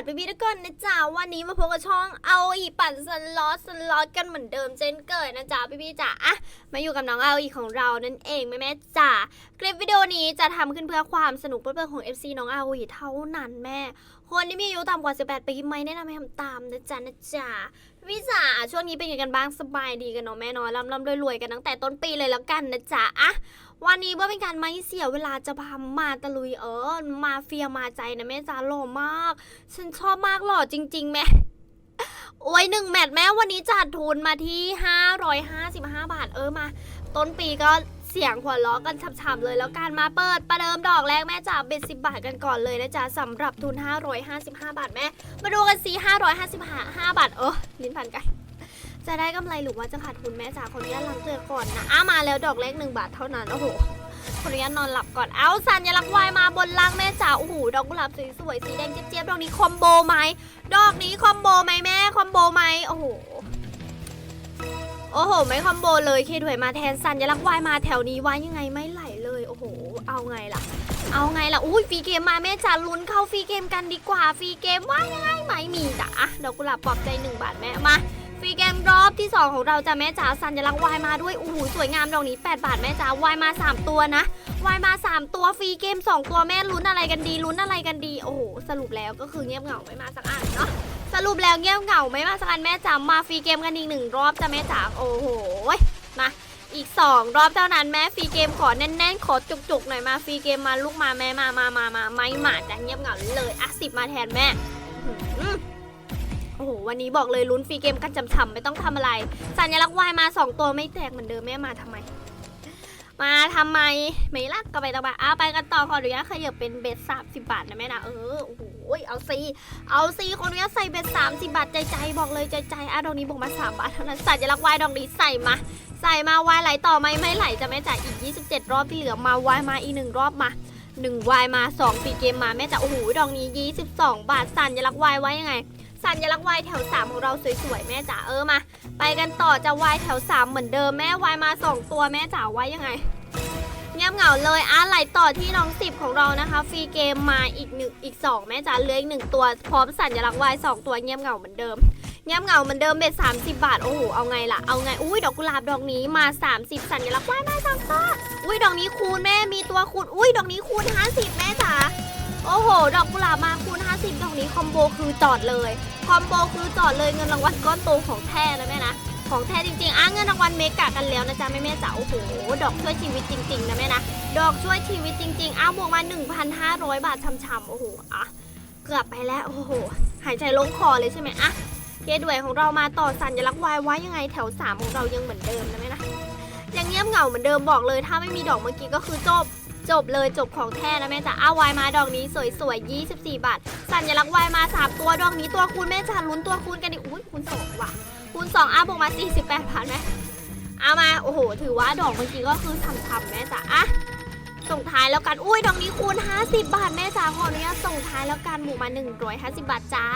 สพี่ทุกคนนะจ๊ะวันนี้มาพบกับช่องเอาอีปั่นสล็อตสล็อตกันเหมือนเดิมเช่นเคยนะจ๊ะพี่ๆจ๋าอะมาอยู่กับน้องเอาอีของเรานั่นเองแม่แม่จ๋าคลิปวิดีโอนี้จะทำขึ้นเพื่อความสนุกเพื่อของ FC น้องเอาอีเท่านั้นแม่ คนที่มีอายุต่ำกว่า 18ปีไม่แนะนำให้ทำตามนะจ๊ะนะจ๊ะพี่จ๋าช่วงนี้เป็นไงกันบ้างสบายดีกันเนาะแม่เน้อยร่ำๆรวยๆกันตั้งแต่ต้นปีเลยแล้วกันนะจ๊ะอะ วันนี้เพื่อเป็นการไม่เสียเวลาจะพามาตะลุยเออมาเฟียมาใจนะแม่จ๋าหล่อมาก ฉันชอบมากหล่อจริง ๆ แม่โอ้ยหนึ่งแมตช์แม่วันนี้จัดทุนมาที่ 555 บาท เออมา ต้นปีก็เสียงหัวล้อกันฉ่ำๆเลยแล้วการมาเปิดประเดิมดอกแรกแม่จ๋าเบ็ดสิบาทกันก่อนเลยนะจ๊ะสำหรับทุน 555 บาทแม่ มาดูกันสิ555 บาท เออลิ้นพันกัน จะได้กำไรหรือว่าจะขาดทุนแม่จ๋าขออนุญาตล้างเตือก่อนนะอ้ามาแล้วดอกเล็กหนึ่งบาทเท่านั้นโอ้โหขออนุญาตนอนหลับก่อนเอาสัญลักษณ์วายมาบนล่างแม่จ๋าโอ้โหดอกกุหลาบสวยๆสีแดงเจี๊ยบๆดอกนี้คอมโบไหมดอกนี้คอมโบไหมแม่คอมโบไหมโอ้โหโอ้โห ไม่คอมโบเลยเคถวยมาแทนสัญลักษณ์วายมาแถวนี้วายยังไงไม่ไหลเลยโอ้โห เอาไงล่ะ เอาไงล่ะอุ้ยฟรีเกมมาแม่จ๋าลุ้นเข้าฟรีเกมกันดีกว่าฟรีเกมว่ายังไงไหมมีจ้ะอะดอกกุหลาบปลอบใจหนึ่งบาทแม่มา ฟรีเกมรอบที่ 2 ของเราจะแม่จ๋าสัญลักษณ์วายมาด้วยโอ้โหสวยงามดอกนี้ 8 บาทแม่จ๋าวายมา 3 ตัวนะวายมา 3 ตัวฟรีเกม 2 ตัวแม่ลุ้นอะไรกันดีลุ้นอะไรกันดีโอ้โหสรุปแล้วก็คือเงียบเหงาไม่มาสักอันเนาะสรุปแล้วเงียบเหงาไม่มาสักอันแม่จ๋ามาฟรีเกมกันอีกหนึ่งรอบจ้ะแม่จ๋าโอ้โหมาอีก 2 รอบเท่านั้นแม่ฟรีเกมขอแน่นๆ ขอจุกๆหน่อยมาฟรีเกมมาลูกมาแม่มามามามาไม่มาจะเงียบเหงาเลยอะสิบมาแทนแม่ โอ้โห วันนี้บอกเลยลุ้นฟรีเกมกันจำๆไม่ต้องทำอะไร สัญลักษณ์วายมา 2 ตัวไม่แตกเหมือนเดิมแม่มาทำไม มาทำไม ไม่รักก็ไปต่อไปเอาไปกันต่อขออนุญาตขยับเป็นเบ็ดสามสิบบาทนะแม่นะเออ โอ้โห เอาซีเอาซีขออนุญาตใส่เบ็ดสามสิบบาทใจใจบอกเลยใจใจอะดอกนี้บอกมาสามบาทเท่านั้นสัญลักษณ์วายดอกนี้ใส่มาใส่มาวายไหลต่อไหมไม่ไหลจะแม่จ่ายอีก 27 รอบที่เหลือมาวายมาอีกหนึ่งรอบมาหนึ่งวายมาสองฟรีเกมมาแม่จ๋าโอ้โหดอกนี้ 22 บาทสัญลักษณ์วายไว้ยังไง สัญลักษณ์วายแถว 3 ของเราสวยๆ แม่จ๋าเออมา ไปกันต่อจะวายแถว 3 เหมือนเดิมแม่วายมา 2 ตัวแม่จ๋าว้ยังไง เงียบเหงาเลยอะไหลต่อที่น้องสิบของเรานะคะฟรีเกมมาอีกหนึ่งอีก 2 แม่จ๋าเหลืออีกหนึ่งตัว พร้อมสัญลักษณ์วาย2ตัวเงียบเหงาเหมือนเดิมเงียบเหงาเหมือนเดิมเบ็ด30 บาท โอ้โห เอาไงล่ะ เอาไง อุ้ยดอกกุหลาบดอกนี้มา 30 สัญลักษณ์วายมาสองตัวอุ้ยดอกนี้คูณแม่มีตัวคูณอุ้ยดอกนี้คูณ50 แม่จ๋าโอ้โห ดอกกุหลาบมาคูณ50ดอก อมโบคือจอดเลย คอมโบคือจอดเลยเงินรางวัลก้อนโตของแท้นะแม่นะ ของแท้จริงๆอะเงินรางวัลเมกะกันแล้วนะจ๊ะแม่แม่จ๋าโอ้โห ดอกช่วยชีวิตจริงๆนะแม่นะ ดอกช่วยชีวิตจริงๆอ้าวบวกมา 1,500 บาทช่ำๆโอ้โห อะ เกือบไปแล้ว โอ้โห หายใจลงคอเลยใช่ไหมอะเคด้วยของเรามาต่อสัญลักษณ์วายไว้ยังไงแถว 3 ของเรายังเหมือนเดิมนะแม่นะ ยังเงียบเหงาเหมือนเดิมบอกเลย ถ้าไม่มีดอกเมื่อกี้ก็คือจบ จบเลยจบของแท้นะแม่จ๋าอ้าววายมาดอกนี้สวยๆ 24 บาท สัญลักษณ์วายมา 3 ตัวดอกนี้ตัวคูณแม่จ๋าลุ้นตัวคูณกันดิอุ้ยคูณสองว่ะคูณ2อ้าวบวกมา 48บาทไหมเอามาโอ้โห ถือว่าดอกเมื่อกี้ก็คือทำๆแม่จ๋าอะส่งท้ายแล้วกัน อุ้ยดอกนี้คูณ 50 บาท แม่จ๋าขออนุญาตส่งท้ายแล้วกันหมูมา 150 บาทจ้า